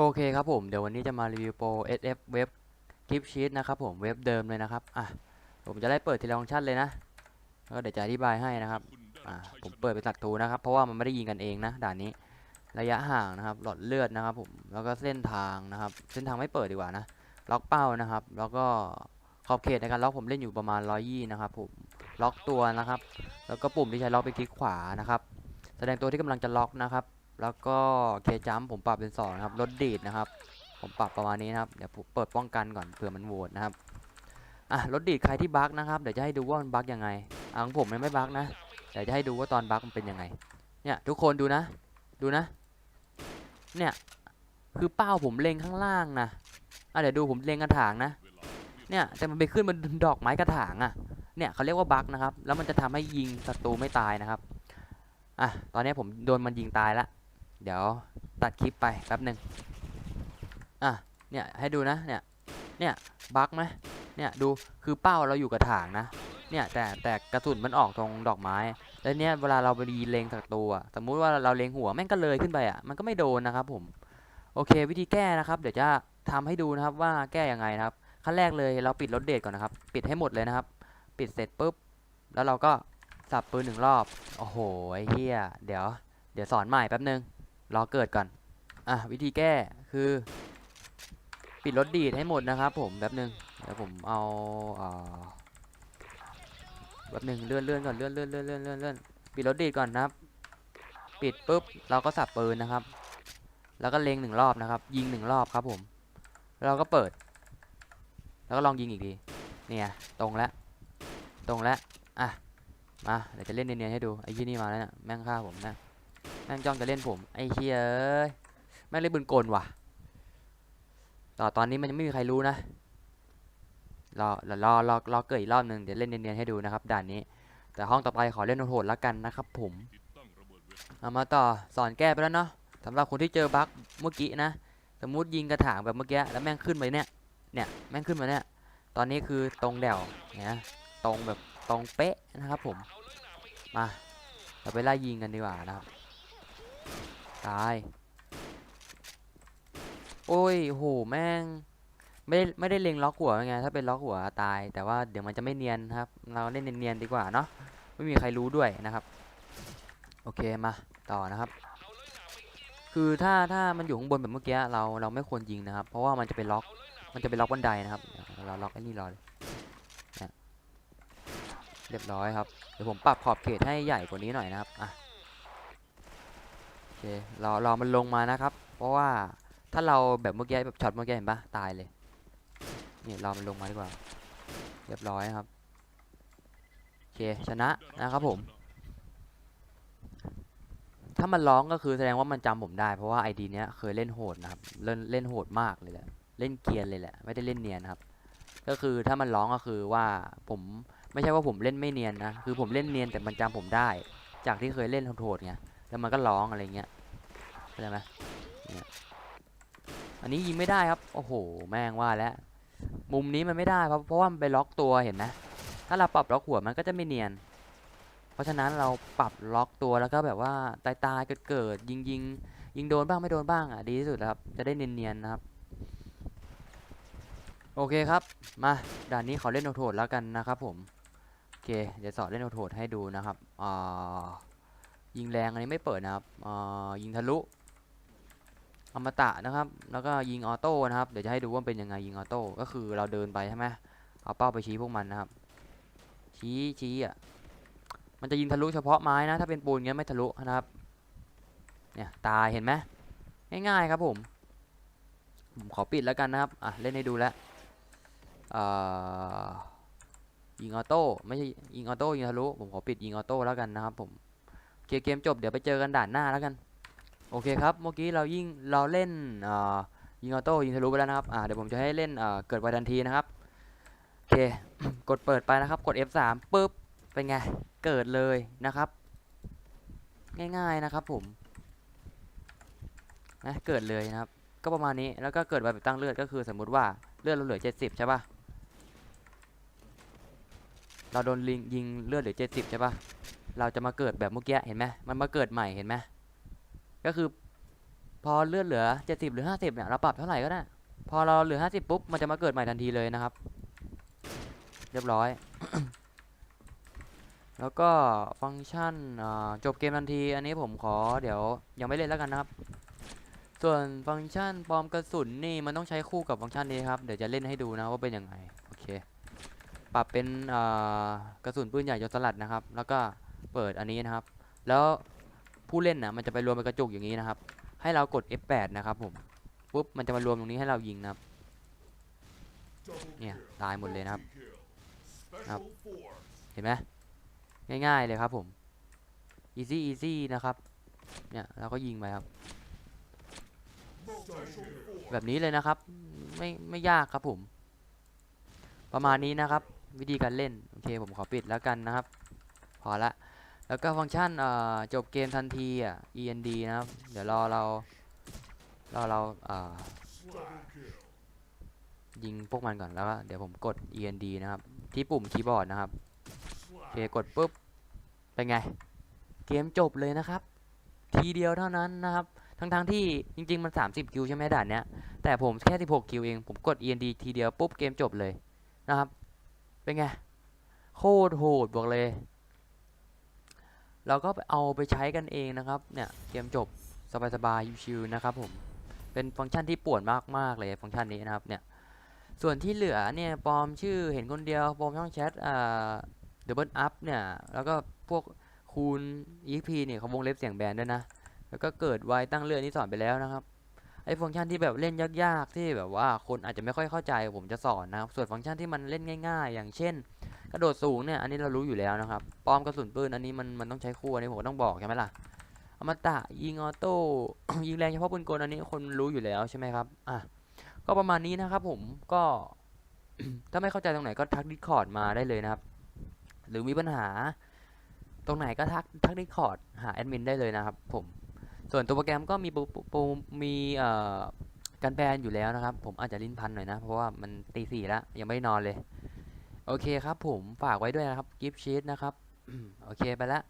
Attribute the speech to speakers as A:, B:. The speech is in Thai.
A: โอเคครับผม เดี๋ยววันนี้จะมารีวิวโปร SF เว็บคลิปชีตนะครับผมเว็บเดิมเลยนะครับ อะ ผมจะได้เปิดทีละฟังก์ชันเลยนะแล้วก็เดี๋ยวจะอธิบายให้นะครับ อะผมเปิดเป็นศัตรูนะครับ เพราะว่ามันไม่ได้ยิงกันเองนะด่านนี้ ระยะห่างนะครับ หลอดเลือดนะครับผม แล้วก็เส้นทางนะครับ เส้นทางไม่เปิดดีกว่านะ ล็อกเป้านะครับ แล้วก็ขอบเขตในการล็อกผมเล่นอยู่ประมาณ120นะครับผม ล็อกตัวนะครับ แล้วก็ปุ่มที่ใช้ล็อกไปคลิกขวานะครับ แสดงตัวที่กำลังจะล็อกนะครับ แล้วก็เคจัมผมปรับเป็น2นะครับรถดีดนะครับ ผมปรับประมาณนี้นะครับเดี๋ยวผมเปิดป้องกันก่อนเผื่อมันโหวตนะครับอะรถดีดใครที่บั๊กนะครับเดี๋ยวจะให้ดูว่ามันบั๊กยังไงอะของผมมันไม่บั๊กนะเดี๋ยวจะให้ดูว่าตอนบั๊กมันเป็นยังไง เนี่ยทุกคนดูนะ ดูนะ เนี่ยคือเป้าผมเล็งข้างล่างนะอะเดี๋ยวดูผมเล็งกระถางนะ เนี่ยแต่มันไปขึ้นบนดอกไม้กระถางอะเนี่ยเขาเรียกว่าบั๊กนะครับ แล้วมันจะทำให้ยิงศัตรูไม่ตายนะครับ อะ ตอนนี้ผมโดนมันยิงตายละ เดี๋ยวตัดคลิปไปแป๊บหนึ่งอะเนี่ยให้ดูนะเนี่ยเนี่ยบั๊กไหมเนี่ยดูคือเป้าเราอยู่กับถางนะเนี่ยแต่แต่กระสุนมันออกตรงดอกไม้แล้วเนี่ยเวลาเราไปยิงเลงศัตรูอะสมมุติว่าเราเลงหัวแม่งก็เลยขึ้นไปอะมันก็ไม่โดนนะครับผมโอเค วิธีแก้นะครับเดี๋ยวจะทำให้ดูนะครับว่าแก้ยังไงนะครับขั้นแรกเลยเราปิดรถเดทก่อนนะครับ ปิดให้หมดเลยนะครับ ปิดเสร็จปุ๊บ แล้วเราก็สับปืนหนึ่งรอบโอ้โหเฮียเดี๋ยว เดี๋ยวสอนใหม่แป๊บนึง รอเกิดก่อน อะ วิธีแก้คือ ปิดรถดีดให้หมดนะครับผมแป๊บนึงเดี๋ยวผมเอาเอ่อแป๊บนึงเลื่อนเลื่อนก่อนเลื่อนเลื่อนเลื่อนเลื่อนเลื่อนเลื่อนปิดรถดีดก่อนนะครับ ปิดปุ๊บเราก็สับปืนนะครับ แล้วก็เล็งหนึ่งรอบนะครับ ยิงหนึ่งรอบครับผม เราก็เปิด แล้วก็ลองยิงอีกทีเนี่ยตรงแล้วตรงแล้วอะมาเดี๋ยวจะเล่นเนียนๆให้ดูไอ้ยี่นี่มาแล้วเนี่ยแม่งฆ่าผมนะ แม่งจ้องจะเล่นผม ไอ้เขี้ยแม่งเล่นปืนกลว่ะ ต่อตอนนี้มันยังไม่มีใครรู้นะรอรอรอรอรอเกิดอีกรอบหนึ่งเดี๋ยวเล่นเนียนๆให้ดูนะครับด่านนี้ แต่ห้องต่อไปขอเล่นโหดๆแล้วกันนะครับ ผมเอามาต่อสอนแก้ไปแล้วเนาะสำหรับคนที่เจอบั๊กเมื่อกี้นะ สมมติยิงกระถางแบบเมื่อกี้แล้วแม่งขึ้นไปเนี่ย เนี่ยแม่งขึ้นมาเนี่ย ตอนนี้คือตรงแดวเนี่ยตรงแบบตรงเป๊ะนะครับผม มาเราไปไล่ยิงกันดีกว่านะครับ ตาย โอ้ยโหแม่ง ไม่ได้ไม่ได้เล็งล็อกหัวไงถ้าเป็นล็อกหัวตาย แต่ว่าเดี๋ยวมันจะไม่เนียนครับ เราเล่นเนียนๆดีกว่าเนาะไม่มีใครรู้ด้วยนะครับ โอเคมาต่อนะครับ คือถ้าถ้ามันอยู่ข้างบนแบบเมื่อกี้เราเราไม่ควรยิงนะครับ เพราะว่ามันจะไปล็อกมันจะไปล็อกบันไดนะครับเราล็อกไอ้นี่รอเลยเรียบร้อยครับเดี๋ยวผมปรับขอบเขตให้ใหญ่กว่านี้หน่อยนะครับอะ โอเรอรอมันลงมานะครับ เพราะว่าถ้าเราแบบเมื่อกี้แบบช็อตเมื่อกี้เห็นปะตายเลยนี่รอมันลงมาดีกว่า เรียบร้อยครับโอเคชนะนะครับผม ถ้ามันร้องก็คือแสดงว่ามันจำผมได้ เพราะว่าไอดีเนี้ยเคยเล่นโหดนะครับเล่นเล่นโหดมากเลยแหละเล่นเกียนเลยแหละไม่ได้เล่นเนียนครับ ก็คือถ้ามันร้องก็คือว่าผมไม่ใช่ว่าผมเล่นไม่เนียนนะคือผมเล่นเนียนแต่มันจำผมได้ จากที่เคยเล่นโหดๆไง แล้วมันก็ร้องอะไรเงี้ยเข้าใจไหมอันนี้ยิงไม่ได้ครับ โอ้โห แม่งว่าแล้ว มุมนี้มันไม่ได้เพราะเพราะว่ามันไปล็อกตัวเห็นไหมถ้าเราปรับล็อกหัวมันก็จะไม่เนียน เพราะฉะนั้นเราปรับล็อกตัวแล้วก็แบบว่าตายตายเกิดเกิดยิงยิงยิงโดนบ้างไม่โดนบ้างอะดีที่สุดครับ จะได้เนียนๆนะครับ โอเคครับ มาด่านนี้ขอเล่นโหดๆแล้วกันนะครับผม โอเค เดี๋ยวสอนเล่นโหดๆให้ดูนะครับอ่า ยิงแรงอันนี้ไม่เปิดนะครับยิงทะลุอมตะนะครับ แล้วก็ยิงออโต้นะครับ เดี๋ยวจะให้ดูว่าเป็นยังไงยิงออโต้ ก็คือเราเดินไปใช่ไหมเอาเป้าไปชี้พวกมันนะครับ ชี้ชี้อะ มันจะยิงทะลุเฉพาะไม้นะ ถ้าเป็นปูนเงี้ยไม่ทะลุนะครับ เนี่ยตายเห็นไหมง่ายๆครับผม ผมขอปิดแล้วกันนะครับ อะเล่นให้ดูแล้วยิงออโต้ไม่ใช่ยิงออโต้ยิงทะลุ ผมขอปิดยิงออโต้แล้วกันนะครับผม เคเกมจบเดี๋ยวไปเจอกันด่านหน้าแล้วกัน โอเคครับ เมื่อกี้เรายิงเราเล่นยิงออโต้ยิงทะลุไปแล้วนะครับเดี๋ยวผมจะให้เล่นเอ่อเกิดไวทันทีนะครับ โอเค กดเปิดไปนะครับ กด F3 ปุ๊บ เป็นไง เกิดเลยนะครับ ง่ายๆนะครับผมนะเกิดเลยนะครับ ก็ประมาณนี้ แล้วก็เกิดแบบตั้งเลือดก็คือสมมุติว่าเลือดเราเหลือ 70 ใช่ปะเราโดนลิงยิงเลือดเหลือ 70 ใช่ปะ เราจะมาเกิดแบบเมื่อกี้เห็นไหมมันมาเกิดใหม่เห็นไหมก็คือ พอเลือดเหลือ 70 หรือ 50เนี่ยเราปรับเท่าไหร่ก็ได้พอเราเหลือ 50 ปุ๊บมันจะมาเกิดใหม่ทันทีเลยนะครับ เรียบร้อย แล้วก็ฟังก์ชันจบเกมทันที อันนี้ผมขอเดี๋ยวยังไม่เล่นแล้วกันนะครับ ส่วนฟังก์ชันปลอมกระสุนนี่มันต้องใช้คู่กับฟังก์ชันนี้ครับเดี๋ยวจะเล่นให้ดูนะว่าเป็นยังไงโอเคปรับเป็นกระสุนปืนใหญ่ยศสลัดนะครับ แล้วก็ เปิดอันนี้นะครับ แล้วผู้เล่นนะมันจะไปรวมเป็นกระจุกอย่างนี้นะครับ ให้เรากด F8 นะครับผมปุ๊บมันจะมารวมตรงนี้ให้เรายิงนะครับ เนี่ยตายหมดเลยนะครับครับ เห็นไหมง่ายๆเลยครับผม easy easy นะครับ เนี่ยเราก็ยิงไปครับ แบบนี้เลยนะครับ ไม่ไม่ยากครับผม ประมาณนี้นะครับ วิธีการเล่น โอเคผมขอปิดแล้วกันนะครับ พอละ แล้วก็ฟังก์ชันจบเกมทันทีอะ end นะครับ เดี๋ยวรอเรารอเราเอ่อยิงพวกมันก่อนแล้วก็เดี๋ยวผมกด end นะครับ ที่ปุ่มคีย์บอร์ดนะครับโอเคกดปุ๊บเป็นไง เกมจบเลยนะครับ ทีเดียวเท่านั้นนะครับ ทั้งๆที่จริง ๆ มัน 30 คิวใช่ไหมด่านเนี้ย แต่ผมแค่ 16 คิวเอง ผมกด END ทีเดียวปุ๊บเกมจบเลยนะครับ เป็นไง โคตรโหดบอกเลย เราก็เอาไปใช้กันเองนะครับ เนี่ยเกมจบสบายๆชิวๆนะครับผม เป็นฟังก์ชันที่ปวนมากๆเลยฟังก์ชันนี้นะครับเนี่ย ส่วนที่เหลือเนี่ยปลอมชื่อเห็นคนเดียวปลอมช่องแชทอ่าดับเบิลอัพเนี่ยแล้วก็พวกคูณ EP เนี่ยเขาวงเล็บเสียงแบนด้วยนะ แล้วก็เกิดไวตั้งเลื่อนี่สอนไปแล้วนะครับไอ้ฟังก์ชันที่แบบเล่นยากๆ ที่แบบว่าคนอาจจะไม่ค่อยเข้าใจผมจะสอนนะครับส่วนฟังก์ชันที่มันเล่นง่าย ๆ อย่างเช่น กระโดดสูงเนี่ยอันนี้เรารู้อยู่แล้วนะครับปลอมกระสุนปืนอันนี้มันมันต้องใช้คู่อันนี้ผมต้องบอกใช่ไหมล่ะอมตะยิงออโต้ยิงแรงเฉพาะปืนกลอันนี้คนรู้อยู่แล้วใช่ไหมครับอะก็ประมาณนี้นะครับผมก็ถ้าไม่เข้าใจตรงไหนก็ทักดิสคอร์ดมาได้เลยนะครับ หรือมีปัญหา ตรงไหนก็ทักทักดิสคอร์ดหาแอดมินได้เลยนะครับผมส่วนตัวโปรแกรมก็มีปรโปรโปรมีเอ่อการแปลอยู่แล้วนะครับ ผมอาจจะลิ้นพันหน่อยนะ เพราะว่ามันตีสี่แล้วยังไม่นอนเลย โอเคครับผมฝากไว้ด้วยนะครับกิฟต์ชีตนะครับ โอเคไปละ